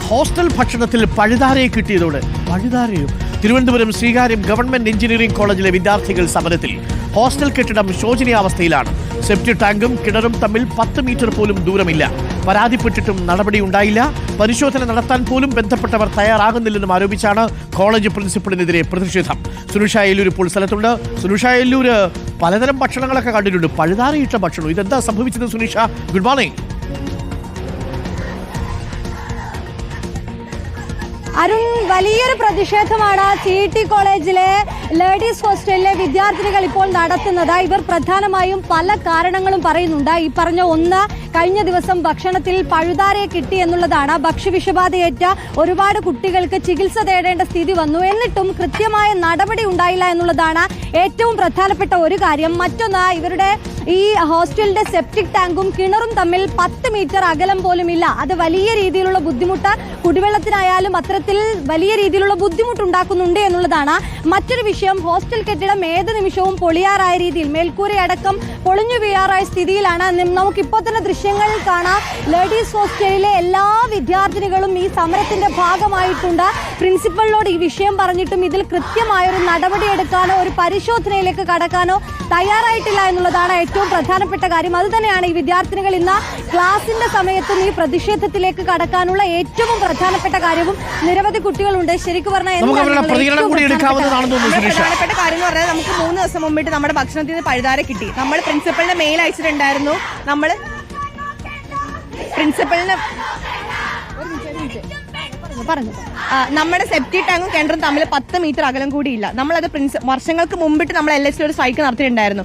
Hostel ഭക്ഷണത്തിൽ പഴുതാരയെ കിട്ടിയതോടെ. പഴുതാരയും? തിരുവനന്തപുരം ശ്രീകാര്യം ഗവൺമെന്റ് എഞ്ചിനീയറിംഗ് കോളേജിലെ വിദ്യാർത്ഥികൾ സമരത്തിൽ. ഹോസ്റ്റൽ കെട്ടിടം ശോചനീയാവസ്ഥയിലാണ്. സെപ്റ്റി ടാങ്കും കിണറും തമ്മിൽ പത്ത് മീറ്റർ പോലും ദൂരമില്ല. പരാതിപ്പെട്ടിട്ടും നടപടി ഉണ്ടായില്ല. പരിശോധന നടത്താൻ പോലും ബന്ധപ്പെട്ടവർ തയ്യാറാകുന്നില്ലെന്നും ആരോപിച്ചാണ് കോളേജ് പ്രിൻസിപ്പളിനെതിരെ പ്രതിഷേധം. സുനുഷ എല്ലൂർ ഇപ്പോൾ സ്ഥലത്തുണ്ട്. സുനുഷ എല്ലൂർ പലതരം ഭക്ഷണങ്ങളൊക്കെ കണ്ടിട്ടുണ്ട്. പഴുതാരയിട്ട ഭക്ഷണം. ഇതെന്താ സംഭവിച്ചത് സുനിഷ? Good morning. അരുൺ വലിയൊരു പ്രതിഷേധമാണ് സി ടി കോളേജിലെ ലേഡീസ് ഹോസ്റ്റലിലെ വിദ്യാർത്ഥികൾ ഇപ്പോൾ നടത്തുന്നത്. ഇവർ പ്രധാനമായും പല കാരണങ്ങളും പറയുന്നുണ്ട്. ഈ പറഞ്ഞ ഒന്ന് കഴിഞ്ഞ ദിവസം ഭക്ഷണത്തിൽ പഴുതാരയെ കിട്ടി എന്നുള്ളതാണ്. ഭക്ഷ്യവിഷബാധയേറ്റ ഒരുപാട് കുട്ടികൾക്ക് ചികിത്സ തേടേണ്ട സ്ഥിതി വന്നു. എന്നിട്ടും കൃത്യമായ നടപടി ഉണ്ടായില്ല എന്നുള്ളതാണ് ഏറ്റവും പ്രധാനപ്പെട്ട ഒരു കാര്യം. മറ്റൊന്ന് ഇവരുടെ ഈ ഹോസ്റ്റലിന്റെ സെപ്റ്റിക് ടാങ്കും കിണറും തമ്മിൽ പത്ത് മീറ്റർ അകലം പോലും ഇല്ല അത് വലിയ രീതിയിലുള്ള ബുദ്ധിമുട്ട് കുടിവെള്ളത്തിനായാലും അത്തരത്തിൽ വലിയ രീതിയിലുള്ള ബുദ്ധിമുട്ടുണ്ടാക്കുന്നുണ്ട് എന്നുള്ളതാണ്. മറ്റൊരു വിഷയം ഹോസ്റ്റൽ കെട്ടിടം ഏത് നിമിഷവും പൊളിയാറായ രീതിയിൽ മേൽക്കൂരയടക്കം പൊളിഞ്ഞു വീഴാറായ സ്ഥിതിയിലാണ്. നമുക്കിപ്പോ തന്നെ ദൃശ്യങ്ങൾ കാണാം. ലേഡീസ് ഹോസ്റ്റലിലെ എല്ലാ വിദ്യാർത്ഥിനികളും ഈ സമരത്തിന്റെ ഭാഗമായിട്ടുണ്ട്. പ്രിൻസിപ്പലിനോട് ഈ വിഷയം പറഞ്ഞിട്ടും ഇതിൽ കൃത്യമായൊരു നടപടി നടപടിയെടുക്കാനോ ഒരു പരിശോധനയിലേക്ക് കടക്കാനോ തയ്യാറായിട്ടില്ല എന്നുള്ളതാണ് ഏറ്റവും പ്രധാനപ്പെട്ട കാര്യം. അത് തന്നെയാണ് ഈ വിദ്യാർത്ഥിനികൾ ഇന്ന് ക്ലാസിന്റെ സമയത്തും ഈ പ്രതിഷേധത്തിലേക്ക് കടക്കാനുള്ള ഏറ്റവും പ്രധാനപ്പെട്ട കാര്യവും നിരവധി കുട്ടികളുണ്ട്. ശരിക്കും പറഞ്ഞാൽ പ്രധാനപ്പെട്ട കാര്യം? എന്ന് പറഞ്ഞാൽ നമുക്ക് മൂന്ന് ദിവസം മുമ്പിട്ട് നമ്മുടെ ഭക്ഷണത്തിൽ നിന്ന് പഴുതാര കിട്ടി. നമ്മൾ പ്രിൻസിപ്പളിന് മെയിൽ അയച്ചിട്ടുണ്ടായിരുന്നു. നമ്മൾ പ്രിൻസിപ്പളിന് പറഞ്ഞു ആ, നമ്മുടെ സെപ്റ്റി ടാങ്കും കിണറും തമ്മിൽ പത്ത് മീറ്റർ അകലം കൂടിയില്ല നമ്മളത് പ്രിൻസി വർഷങ്ങൾക്ക് മുമ്പിട്ട് നമ്മൾ എൽ എസ് ഒരു സ്ട്രൈക്ക് നടത്തിയിട്ടുണ്ടായിരുന്നു.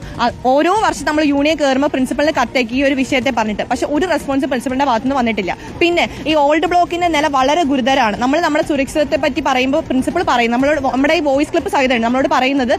ഓരോ വർഷം നമ്മൾ യൂണിയൻ കയറുമ്പോൾ പ്രിൻസിപ്പളിന് കത്തേക്ക് ഈ ഒരു വിഷയത്തെ പറഞ്ഞിട്ട്. പക്ഷെ ഒരു റെസ്പോൺസ് പ്രിൻസിപ്പളിന്റെ ഭാഗത്തുനിന്ന് വന്നിട്ടില്ല. പിന്നെ ഈ ഓൾഡ് ബ്ലോക്കിന്റെ നില വളരെ ഗുരുതരമാണ്. നമ്മൾ നമ്മുടെ സുരക്ഷിതത്തെ പറ്റി പറയുമ്പോൾ പ്രിൻസിപ്പൾ പറയും. നമ്മളോട് നമ്മുടെ ഈ വോയിസ് ക്ലിപ്പ് സഹിതമാണ് നമ്മളോട് പറയുന്നത്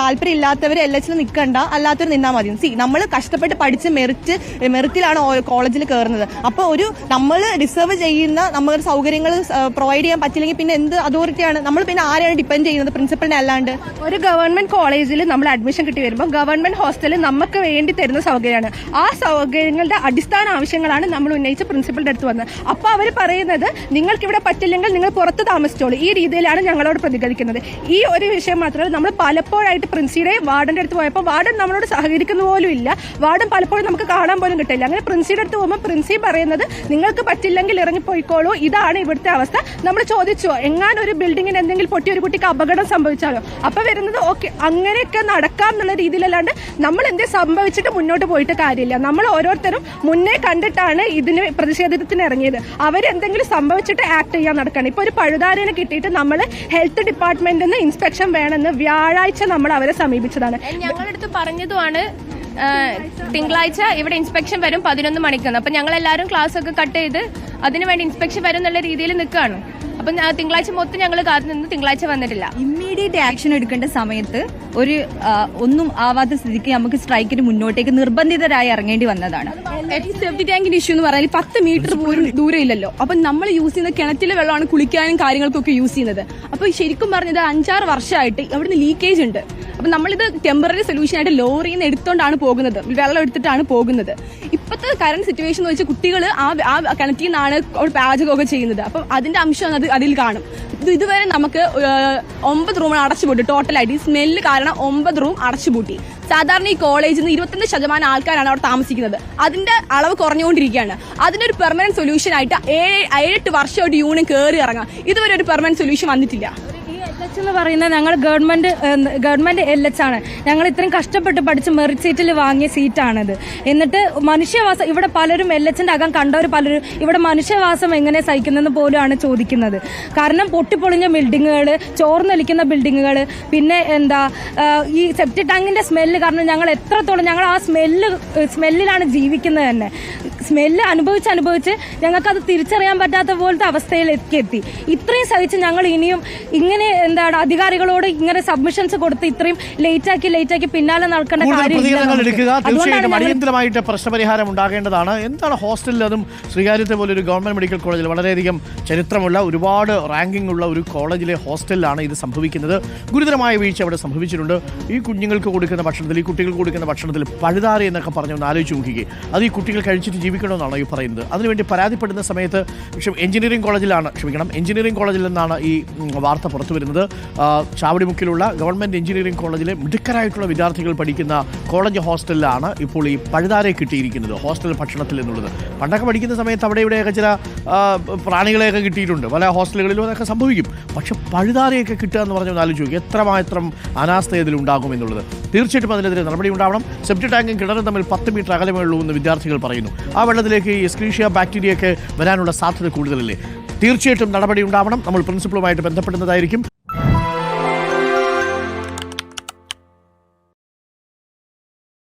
താല്പര്യം ഇല്ലാത്തവർ എൽ എച്ചിൽ നിൽക്കണ്ട അല്ലാത്തവർ നിന്നാൽ മതി. സി നമ്മൾ കഷ്ടപ്പെട്ട് പഠിച്ച് മെറിറ്റ് മെറിറ്റിലാണ് കോളേജിൽ കയറുന്നത് അപ്പോൾ ഒരു നമ്മൾ ഡിസേർവ് ചെയ്യുന്ന നമ്മുടെ സൗകര്യങ്ങൾ പ്രൊവൈഡ് ചെയ്യാൻ പറ്റില്ലെങ്കിൽ പിന്നെ എന്ത് അതോറിറ്റിയാണ് നമ്മൾ പിന്നെ ആരെയാണ് ഡിപ്പെൻഡ് ചെയ്യുന്നത്? പ്രിൻസിപ്പളിനെ അല്ലാണ്ട്. ഒരു ഗവൺമെന്റ് കോളേജിൽ നമ്മൾ അഡ്മിഷൻ കിട്ടി വരുമ്പോൾ ഗവൺമെന്റ് ഹോസ്റ്റലിൽ നമുക്ക് വേണ്ടി തരുന്ന സൗകര്യമാണ്. ആ സൗകര്യങ്ങളുടെ അടിസ്ഥാന ആവശ്യങ്ങളാണ് നമ്മൾ ഉന്നയിച്ച് പ്രിൻസിപ്പലിന്റെ അടുത്ത് വന്നത് അപ്പോൾ അവർ പറയുന്നത് നിങ്ങൾക്ക് ഇവിടെ പറ്റില്ലെങ്കിൽ നിങ്ങൾ പുറത്ത് താമസിച്ചോളൂ. ഈ രീതിയിലാണ് ഞങ്ങളോട് പ്രതികരിക്കുന്നത്. ഈ ഒരു വിഷയം മാത്രമല്ല നമ്മൾ പലപ്പോഴായിട്ട് പ്രിൻസിയുടെ വാർഡിന്റെ അടുത്ത് പോയപ്പോൾ വാർഡൻ നമ്മളോട് സഹകരിക്കുന്ന പോലും ഇല്ല. വാർഡൻ പലപ്പോഴും നമുക്ക് കാണാൻ പോലും കിട്ടില്ല. അങ്ങനെ പ്രിൻസിയുടെ അടുത്ത് പോകുമ്പോൾ പ്രിൻസി പറയുന്നത് നിങ്ങൾക്ക് പറ്റില്ലെങ്കിൽ ഇറങ്ങിപ്പോയിക്കോളൂ. ഇതാണ് ഇവിടുത്തെ അവസ്ഥ. നമ്മൾ ചോദിച്ചു എങ്ങാനും ഒരു ബിൽഡിങ്ങിന് എന്തെങ്കിലും പൊട്ടി ഒരു കുട്ടിക്ക് അപകടം സംഭവിച്ചാലോ? അപ്പൊ വരുന്നത് ഓക്കെ അങ്ങനെയൊക്കെ നടക്കാം എന്നുള്ള രീതിയിലല്ലാണ്ട് നമ്മൾ എന്തേ സംഭവിച്ചിട്ട് മുന്നോട്ട് പോയിട്ട് കാര്യമില്ല. നമ്മൾ ഓരോരുത്തരും മുന്നേ കണ്ടിട്ടാണ് ഇതിന് പ്രതിഷേധത്തിന് ഇറങ്ങിയത്. അവരെന്തെങ്കിലും സംഭവിച്ചിട്ട് ആക്ട് ചെയ്യാൻ നടക്കണം ഇപ്പൊ ഒരു പഴുതാരനെ കിട്ടിയിട്ട് നമ്മൾ ഹെൽത്ത് ഡിപ്പാർട്ട്മെന്റിൽ നിന്ന് ഇൻസ്പെക്ഷൻ വേണമെന്ന് വ്യാഴാഴ്ച നമ്മൾ അവരെ സമീപിച്ചതാണ്. ഞങ്ങളുടെ അടുത്ത് പറഞ്ഞതുമാണ് തിങ്കളാഴ്ച ഇവിടെ ഇൻസ്പെക്ഷൻ വരും പതിനൊന്ന് മണിക്ക് അപ്പൊ ഞങ്ങൾ എല്ലാവരും ക്ലാസ് ഒക്കെ കട്ട് ചെയ്ത് അതിനുവേണ്ടി ഇൻസ്പെക്ഷൻ വരും എന്നുള്ള രീതിയിൽ നിൽക്കുകയാണ്. അപ്പം തിങ്കളാഴ്ച മൊത്തം ഞങ്ങൾ കാത്തു നിന്ന് തിങ്കളാഴ്ച വന്നിട്ടില്ല. ഇമ്മീഡിയറ്റ് ആക്ഷൻ എടുക്കേണ്ട സമയത്ത് ഒരു ഒന്നും ആവാത്ത സ്ഥിതിക്ക് നമുക്ക് സ്ട്രൈക്കിന് മുന്നോട്ടേക്ക് നിർബന്ധിതരായി ഇറങ്ങേണ്ടി വന്നതാണ്. സെഫ്റ്റി ടാങ്കിന്റെ ഇഷ്യൂ എന്ന് പറഞ്ഞാൽ പത്ത് മീറ്റർ പോലും ദൂരം ഇല്ലല്ലോ. അപ്പൊ നമ്മൾ യൂസ് ചെയ്യുന്ന കിണറ്റിലെ വെള്ളമാണ് കുളിക്കാനും കാര്യങ്ങൾക്കൊക്കെ യൂസ് ചെയ്യുന്നത്. അപ്പൊ ശരിക്കും പറഞ്ഞത് അഞ്ചാറ് വർഷമായിട്ട് അവിടുന്ന് ലീക്കേജ് ഉണ്ട്. അപ്പൊ നമ്മളിത് ടെമ്പററി സൊല്യൂഷൻ ആയിട്ട് ലോറിയിൽ നിന്ന് എടുത്തോണ്ടാണ് പോകുന്നത്. വെള്ളം എടുത്തിട്ടാണ് പോകുന്നത്. ഇപ്പോഴത്തെ കറണ്ട് സിറ്റുവേഷൻ എന്ന് വെച്ചാൽ കുട്ടികൾ ആ ആ കിണറ്റിൽ നിന്നാണ് പാചകമൊക്കെ ചെയ്യുന്നത്. അപ്പം അതിന്റെ അംശം അത് അതിൽ കാണും. ഇത് ഇതുവരെ നമുക്ക് ഒമ്പത് ഒമ്പത് റൂം അടച്ചുപൂട്ടി ടോട്ടലായിട്ട് ഈ സ്മെല്ല് കാരണം ഒമ്പത് റൂം അടച്ചുപൂട്ടി സാധാരണ ഈ കോളേജിൽ നിന്ന് ഇരുപത്തഞ്ച് ശതമാനം ആൾക്കാരാണ് അവിടെ താമസിക്കുന്നത്. അതിന്റെ അളവ് കുറഞ്ഞുകൊണ്ടിരിക്കുകയാണ്. അതിന്റെ ഒരു പെർമനന്റ് സൊല്യൂഷൻ ആയിട്ട് ഏഴ് ഏഴെട്ട് വർഷമായിട്ട് യൂണിയൻ കയറി ഇറങ്ങാം ഇതുവരെ ഒരു പെർമനന്റ് സൊല്യൂഷൻ വന്നിട്ടില്ല. എച്ച് എന്ന് പറയുന്നത് ഞങ്ങൾ ഗവൺമെന്റ് ഗവൺമെന്റ് എൽ എച്ച് ആണ്. ഞങ്ങൾ ഇത്രയും കഷ്ടപ്പെട്ട് പഠിച്ച് മെറിറ്റ് സീറ്റിൽ വാങ്ങിയ സീറ്റാണിത്. എന്നിട്ട് മനുഷ്യവാസം ഇവിടെ പലരും എൽ എച്ചിന്റെ അകം കണ്ടവർ പലരും ഇവിടെ മനുഷ്യവാസം എങ്ങനെ സഹിക്കുന്നതെന്ന് പോലുമാണ് ചോദിക്കുന്നത്. കാരണം പൊട്ടിപ്പൊളിഞ്ഞ ബിൽഡിങ്ങുകൾ ചോർന്നൊലിക്കുന്ന ബിൽഡിങ്ങുകൾ പിന്നെ എന്താ ഈ സെപ്റ്റി ടാങ്കിന്റെ സ്മെല്ല് കാരണം ഞങ്ങൾ എത്രത്തോളം ഞങ്ങൾ ആ സ്മെല്ല് സ്മെല്ലിലാണ് ജീവിക്കുന്നത് തന്നെ. സ്മെല്ല് അനുഭവിച്ച് അനുഭവിച്ച് ഞങ്ങൾക്കത് തിരിച്ചറിയാൻ പറ്റാത്ത പോലത്തെ അവസ്ഥയിലേക്ക് എത്തി ഇത്രയും സഹിച്ച് ഞങ്ങൾ ഇനിയും ഇങ്ങനെ എന്താണ് അധികാരികളോട് ഇങ്ങനെ സബ്മിഷൻസ് കൊടുത്ത് ഇത്രയും ലേറ്റ് ആക്കി ലേറ്റ് ആക്കി പിന്നാലെ നടക്കേണ്ട കാര്യമില്ല അടിയന്തരമായിട്ട് പ്രശ്നപരിഹാരം ഉണ്ടാകേണ്ടതാണ്. എന്താണ് ഹോസ്റ്റലിൽ അതും ശ്രീകാര്യത്തെ പോലെ ഒരു ഗവൺമെന്റ് മെഡിക്കൽ കോളേജിൽ വളരെയധികം ചരിത്രമുള്ള ഒരുപാട് റാങ്കിംഗ് ഉള്ള ഒരു കോളേജിലെ ഹോസ്റ്റലിലാണ് ഇത് സംഭവിക്കുന്നത്. ഗുരുതരമായ വീഴ്ച അവിടെ സംഭവിച്ചിട്ടുണ്ട്. ഈ കുഞ്ഞുങ്ങൾക്ക് കൊടുക്കുന്ന ഭക്ഷണത്തിൽ ഈ കുട്ടികൾക്ക് കൊടുക്കുന്ന ഭക്ഷണത്തിൽ പഴുതാറി എന്നൊക്കെ പറഞ്ഞു ആലോചിച്ച് നോക്കുകയും അത് ഈ കുട്ടികൾ കഴിച്ചിട്ട് ജീവിക്കുന്ന സമീപിക്കണമെന്നാണ് ഈ പറയുന്നത്? അതിനുവേണ്ടി പരാതിപ്പെടുന്ന സമയത്ത് എഞ്ചിനീയറിംഗ് കോളേജിലാണ് ക്ഷമിക്കണം. എഞ്ചിനീയറിംഗ് കോളേജിൽ നിന്നാണ് ഈ വാർത്ത പുറത്തു വരുന്നത് ചാവടിമുക്കിലുള്ള ഗവൺമെന്റ് എഞ്ചിനീയറിംഗ് കോളേജിലെ മിടുക്കരായിട്ടുള്ള വിദ്യാർത്ഥികൾ പഠിക്കുന്ന കോളേജ് ഹോസ്റ്റലിലാണ് ഇപ്പോൾ ഈ പഴുതാരെ കിട്ടിയിരിക്കുന്നത് ഹോസ്റ്റൽ ഭക്ഷണത്തിൽ എന്നുള്ളത്. പണ്ടൊക്കെ പഠിക്കുന്ന സമയത്ത് അവിടെ ഇവിടെയൊക്കെ ചില പ്രാണികളെയൊക്കെ കിട്ടിയിട്ടുണ്ട്. പല ഹോസ്റ്റലുകളിലും അതൊക്കെ സംഭവിക്കും. പക്ഷെ പഴുതാരയൊക്കെ കിട്ടുക എന്ന് പറഞ്ഞാൽ ആലോചിച്ച് നോക്കി എത്രമാത്രം അനാസ്ഥ ഇതിൽ ഉണ്ടാകും എന്നുള്ളത്. തീർച്ചയായിട്ടും അതിനെതിരെ നടപടി ഉണ്ടാവണം. സെപ്റ്റി ടാങ്കും കിണറും തമ്മിൽ പത്ത് മീറ്റർ അകലമേ ഉള്ളൂ എന്ന് വിദ്യാർത്ഥികൾ പറയുന്നു. ആ വെള്ളത്തിലേക്ക് എസ്ക്രീഷ്യ ബാക്ടീരിയ ഒക്കെ വരാനുള്ള സാധ്യത കൂടുതലല്ലേ? തീർച്ചയായിട്ടും നടപടി ഉണ്ടാവണം. നമ്മൾ പ്രിൻസിപ്പളുമായിട്ട് ബന്ധപ്പെടുന്നതായിരിക്കും.